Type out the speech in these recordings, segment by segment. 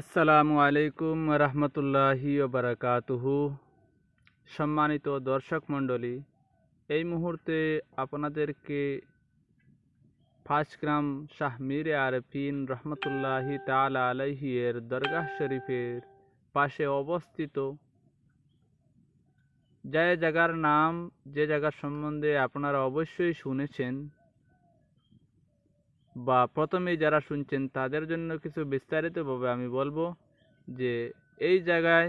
আসসালামু আলাইকুম রহমতুল্লাহি বারাকাতুহু। সম্মানিত দর্শক মণ্ডলী, এই মুহূর্তে আপনাদেরকে পাঁচ গ্রাম শাহ মীর আরফিন রহমতুল্লাহি তালা আলাইহি এর দরগাহ শরীফের পাশে অবস্থিত যে জায়গার নাম, যে জায়গার সম্বন্ধে আপনারা অবশ্যই শুনেছেন বা প্রথমেই যারা শুনছেন তাদের জন্য কিছু বিস্তারিতভাবে আমি বলব যে এই জায়গায়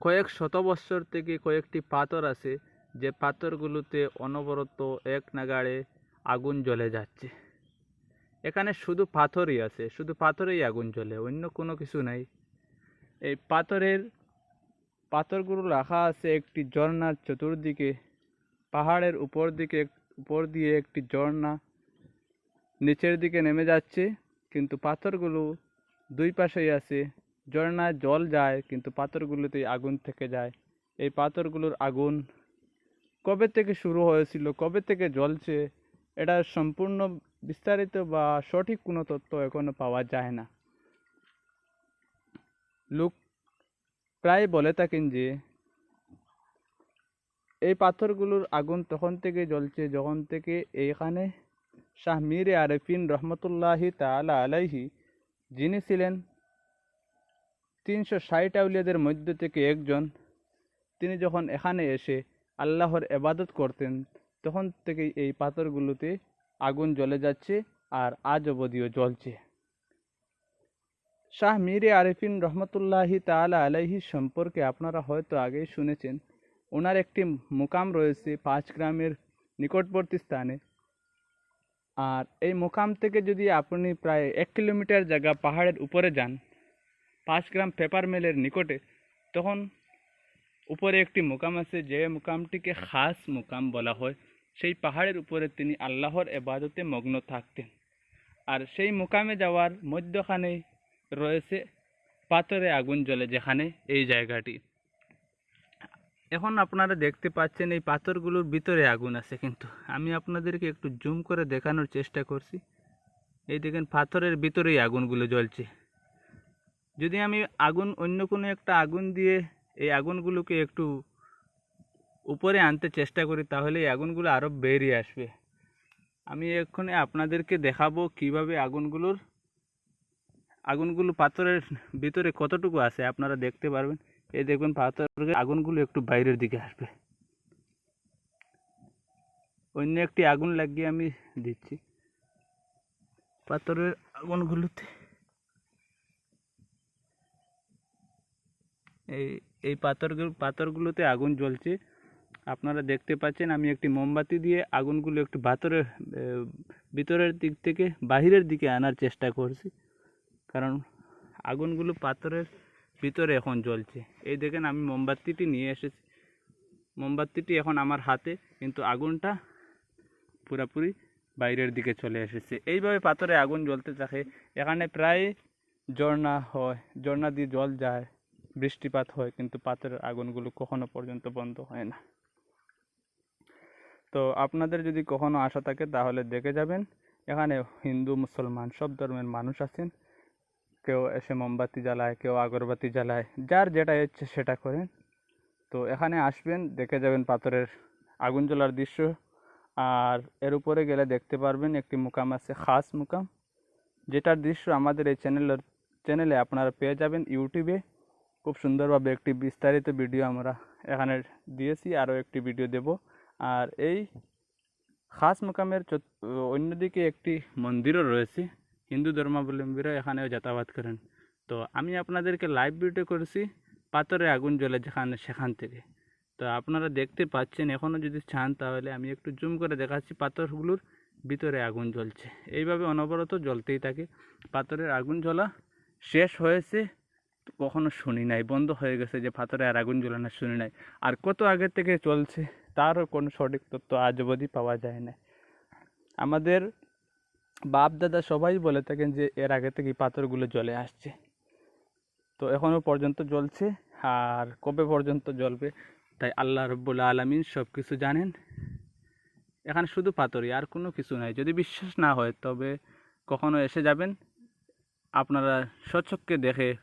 কয়েক শত বৎসর থেকে কয়েকটি পাথর আছে, যে পাথরগুলোতে অনবরত এক নাগাড়ে আগুন জ্বলে যাচ্ছে। এখানে শুধু পাথরই আছে, শুধু পাথরেই আগুন জ্বলে, অন্য কোনো কিছু নাই। এই পাথরের, পাথরগুলো রাখা আছে একটি ঝর্ণার চতুর্দিকে, পাহাড়ের উপর দিকে, উপর দিয়ে একটি ঝর্ণা নিচের দিকে নেমে যাচ্ছে, কিন্তু পাথরগুলো দুই পাশেই আছে। ঝর্ণায় জল যায়, কিন্তু পাথরগুলোতেই আগুন থেকে যায়। এই পাথরগুলোর আগুন কবে থেকে শুরু হয়েছিল, কবে থেকে জ্বলছে, এটা সম্পূর্ণ বিস্তারিত বা সঠিক কোনো তথ্য এখনও পাওয়া যায় না। লোক প্রায় বলে থাকেন যে, এই পাথরগুলোর আগুন তখন থেকে জ্বলছে, যখন থেকে এইখানে শাহ মীর আরেফিন রহমতুল্লাহি তালা আলাইহি, যিনি ছিলেন তিনশো ষাট আউলিয়াদের মধ্য থেকে একজন, তিনি যখন এখানে এসে আল্লাহর এবাদত করতেন, তখন থেকেই এই পাথরগুলোতে আগুন জ্বলে যাচ্ছে আর আজ অবধিও জ্বলছে। শাহ মীরে আরেফিন রহমতুল্লাহি তালা আলাইহি সম্পর্কে আপনারা হয়তো আগেই শুনেছেন, ওনার একটি মুকাম রয়েছে পাঁচ গ্রামের নিকটবর্তী স্থানে। আর এই মোকাম থেকে যদি আপনি প্রায় এক কিলোমিটার জায়গা পাহাড়ের উপরে যান, পাঁচ গ্রাম পেপার মিলের নিকটে, তখন উপরে একটি মোকাম আছে, যে মোকামটিকে খাস মোকাম বলা হয়। সেই পাহাড়ের উপরে তিনি আল্লাহর এবাদতে মগ্ন থাকতেন। আর সেই মোকামে যাওয়ার মধ্যখানে রয়েছে পাথরে আগুন জ্বলে যেখানে এই জায়গাটি। এখন আপনারা দেখতে পাচ্ছেন এই পাথরগুলোর ভিতরে আগুন আছে কিন্তু। আমি আপনাদেরকে একটু জুম করে দেখানোর চেষ্টা করছি। এই দেখেন পাথরের ভিতরেই আগুনগুলো জ্বলছে। যদি আমি আগুন, অন্য কোনো একটা আগুন দিয়ে এই আগুনগুলোকে একটু উপরে আনতে চেষ্টা করি, তাহলে এই আগুনগুলো আরও বেরিয়ে আসবে। আমি এক্ষণে আপনাদেরকে দেখাবো কীভাবে আগুনগুলোর, আগুনগুলো পাথরের ভিতরে কতটুকু আছে, আপনারা দেখতে পারবেন। এই দেখবেন পাথরের আগুনগুলো একটু বাইরের দিকে আসবে। অন্য একটি আগুন লাগিয়ে আমি দিচ্ছি পাথরের আগুনগুলোতে। এই এই পাথরগুলো পাথরগুলোতে আগুন জ্বলছে। আপনারা দেখতে পাচ্ছেন আমি একটি মোমবাতি দিয়ে আগুনগুলো একটু পাথরের ভিতরের দিক থেকে বাহিরের দিকে আনার চেষ্টা করছি। কারণ আগুনগুলো পাথরের ভিতরে এখন জ্বলছে। এই দেখেন আমি মোমবাতিটি নিয়ে এসেছি। মোমবাতিটি এখন আমার হাতে, কিন্তু আগুনটা পুরাপুরি বাইরের দিকে চলে এসেছে। এইভাবে পাথরে আগুন জ্বলতে থাকে। এখানে প্রায় ঝর্ণা হয়, ঝর্ণা দিয়ে জল যায়, বৃষ্টিপাত হয়, কিন্তু পাথরের আগুনগুলো কখনো পর্যন্ত বন্ধ হয় না। তো আপনাদের যদি কখনো আশা থাকে, তাহলে দেখে যাবেন। এখানে হিন্দু, মুসলমান সব ধর্মের মানুষ আছেন। কেউ এসে মোমবাতি জ্বালায়, কেউ আগরবাতি জ্বালায়, যার যেটা ইচ্ছে সেটা করেন। তো এখানে আসবেন, দেখে যাবেন পাথরের আগুন জ্বলার দৃশ্য। আর এর উপরে গেলে দেখতে পারবেন একটি মুকাম আছে, খাস মুকাম। যেটার দৃশ্য আমাদের এই চ্যানেলের, চ্যানেলে আপনারা পেয়ে যাবেন ইউটিউবে। খুব সুন্দরভাবে একটি বিস্তারিত ভিডিও আমরা এখানে দিয়েছি, আরও একটি ভিডিও দেব। আর এই খাস মুকামের অন্যদিকে একটি মন্দিরও রয়েছে। হিন্দু ধর্মাবলম্বীরা এখানেও যাতায়াত করেন। তো আমি আপনাদেরকে লাইভ ভিডিও করেছি পাথরে আগুন জ্বলে যেখানে, সেখান থেকে। তো আপনারা দেখতে পাচ্ছেন এখনও যদি চান তাহলে আমি একটু জুম করে দেখাচ্ছি পাথরগুলোর ভিতরে আগুন জ্বলছে। এইভাবে অনবরত জ্বলতেই থাকে। পাথরের আগুন জ্বলা শেষ হয়েছে, কখনো শুনি নাই, বন্ধ হয়ে গেছে যে পাথরে আর আগুন জ্বলানো শুনি নাই। আর কত আগে থেকে চলছে, তারও কোনো সঠিক তথ্য আজ অবধি পাওয়া যায় না আমাদের বাপ দাদা সবাই বলে থাকেন যে এর আগে থেকেই পাথরগুলো জ্বলে আসছে। তো এখনও পর্যন্ত জ্বলছে আর কবে পর্যন্ত জ্বলবে তাই আল্লাহ রব্বুল আলমিন সব কিছু জানেন। এখানে শুধু পাথরই, আর কোনো কিছু নাই। যদি বিশ্বাস না হয়, তবে কখনো এসে যাবেন, আপনারা স্বচক্ষে দেখে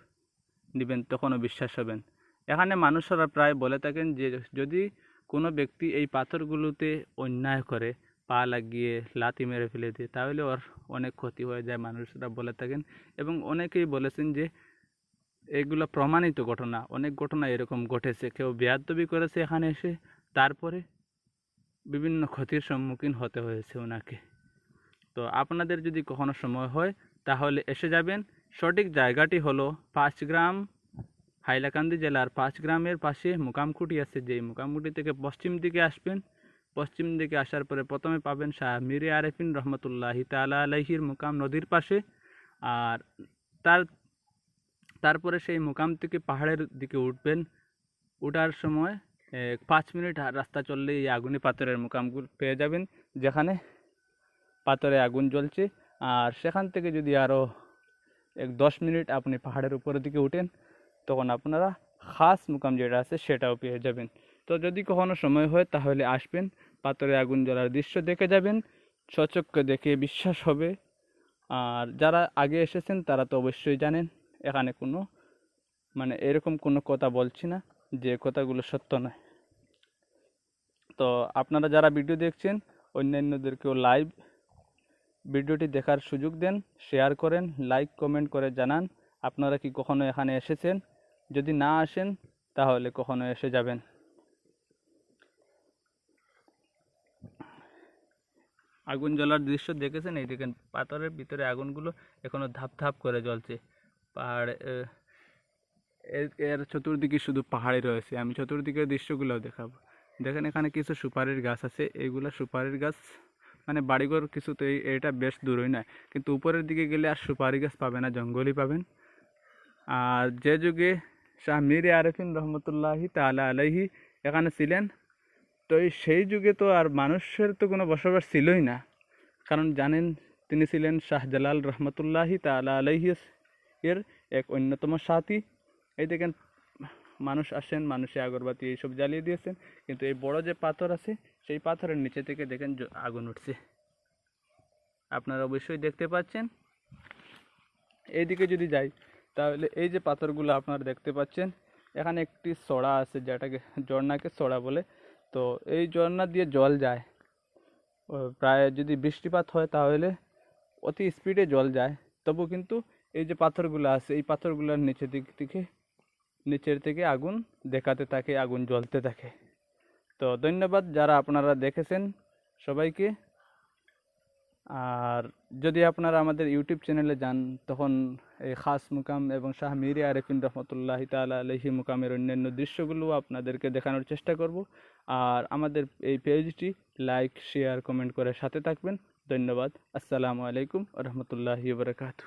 নেবেন, তখনও বিশ্বাস হবেন। এখানে মানুষরা প্রায় বলে থাকেন যে যদি কোনো ব্যক্তি এই পাথরগুলোতে অন্যায় করে পা লাগিয়ে লাথি মেরে ফেলে দেয় তাহলে ওর অনেক ক্ষতি হয়ে যায়, মানুষরা বলে থাকেন। এবং অনেকেই বলেছেন যে এগুলো প্রমাণিত ঘটনা, অনেক ঘটনা এরকম ঘটেছে। কেউ বেয়াদবি করেছে এখানে এসে, তারপরে বিভিন্ন ক্ষতির সম্মুখীন হতে হয়েছে ওনাকে। তো আপনাদের যদি কখনো সময় হয়, তাহলে এসে যাবেন। সঠিক জায়গাটি হলো পাঁচগ্রাম, হাইলাকান্দি জেলার পাঁচ গ্রামের পাশে মুকামকুটি আছে। যেই মুকামকুটি থেকে পশ্চিম দিকে আসবেন পশ্চিম দিকে আসার পরে প্রথমে পাবেন শাহ মিরে আরেফিন রহমতুল্লাহি তালা আলাইহির মুকাম নদীর পাশে। আর তার, তারপরে সেই মুকাম থেকে পাহাড়ের দিকে উঠবেন। ওঠার সময় পাঁচ মিনিট রাস্তা চললে এই আগুনে পাথরের মুকামগুলো পেয়ে যাবেন, যেখানে পাথরে আগুন জ্বলছে। আর সেখান থেকে যদি আরও এক দশ মিনিট আপনি পাহাড়ের উপরের দিকে উঠেন, তখন আপনারা খাস মুকাম যেটা আছে সেটাও পেয়ে যাবেন। তো যদি কখনো সময় হয় তাহলে আসবেন, পাথরে আগুন জ্বলার দৃশ্য দেখে যাবেন সচক্ষে দেখে বিশ্বাস হবে। আর যারা আগে এসেছেন তারা তো অবশ্যই জানেন, এখানে কোনো মানে এরকম কোনো কথা বলছি না যে কথাগুলো সত্য নয়। তো আপনারা যারা ভিডিও দেখছেন, অন্যান্যদেরকেও লাইভ ভিডিওটি দেখার সুযোগ দেন শেয়ার করেন লাইক কমেন্ট করে জানান, আপনারা কি কখনো এখানে এসেছেন? যদি না আসেন, তাহলে কখনো এসে যাবেন। আগুন জ্বলার দৃশ্য দেখেছেন? এই দেখেন, পাথরের ভিতরে আগুনগুলো এখনও ধাপ ধাপ করে জ্বলছে। পাহাড় এর চতুর্দিকে শুধু পাহাড়ই রয়েছে। আমি চতুর্দিকের দৃশ্যগুলোও দেখাবো। দেখেন, এখানে কিছু সুপারির গাছ আছে। এইগুলা সুপারির গাছ মানে বাড়িঘর কিছু তো এটা বেশ দূরই নয়। কিন্তু উপরের দিকে গেলে আর সুপারি গাছ পাবে না, জঙ্গলই পাবেন। আর যে যুগে শাহ মীর আরেফিন রহমতুল্লাহি তালা আলাইহি এখানে ছিলেন তো এই সেই যুগে তো আর মানুষের তো কোনো বসবাস ছিলই না। কারণ জানেন, তিনি ছিলেন শাহজালাল রহমতুল্লাহি তালা আলাইহি এর এক অন্যতম সাথী। এই দেখেন, মানুষ আসেন, মানুষে আগরবাতি এইসব জ্বালিয়ে দিয়েছেন। কিন্তু এই বড় যে পাথর আছে, সেই পাথরের নিচে থেকে দেখেন আগুন উঠছে। আপনারা অবশ্যই দেখতে পাচ্ছেন। এইদিকে যদি যাই, তাহলে এই যে পাথরগুলো আপনারা দেখতে পাচ্ছেন, এখানে একটি সড়া আছে, যেটাকে ঝর্ণাকে সড়া বলে। তো এই ঝর্ণা দিয়ে জল যায়। প্রায় যদি বৃষ্টিপাত হয় তাহলে অতি স্পিডে জল যায়। তবু কিন্তু এই যে পাথরগুলো আছে, এই পাথরগুলোর নিচের দিক থেকে, নিচের থেকে আগুন দেখাতে থাকে, আগুন জ্বলতে থাকে। তো ধন্যবাদ যারা আপনারা দেখেছেন সবাইকে। আর যদি আপনারা আমাদের ইউটিউব চ্যানেলে যান, তখন এই খাস মুকাম এবং শাহ মিরি আরেফিন রহমতুল্লাহ তালা আলহি মুকামের অন্যান্য দৃশ্যগুলো আপনাদেরকে দেখানোর চেষ্টা করব। আর আমাদের এই পেজটি লাইক, শেয়ার, কমেন্ট করে সাথে থাকবেন। ধন্যবাদ। আসসালামু আলাইকুম রহমতুল্লাহি বারকাতু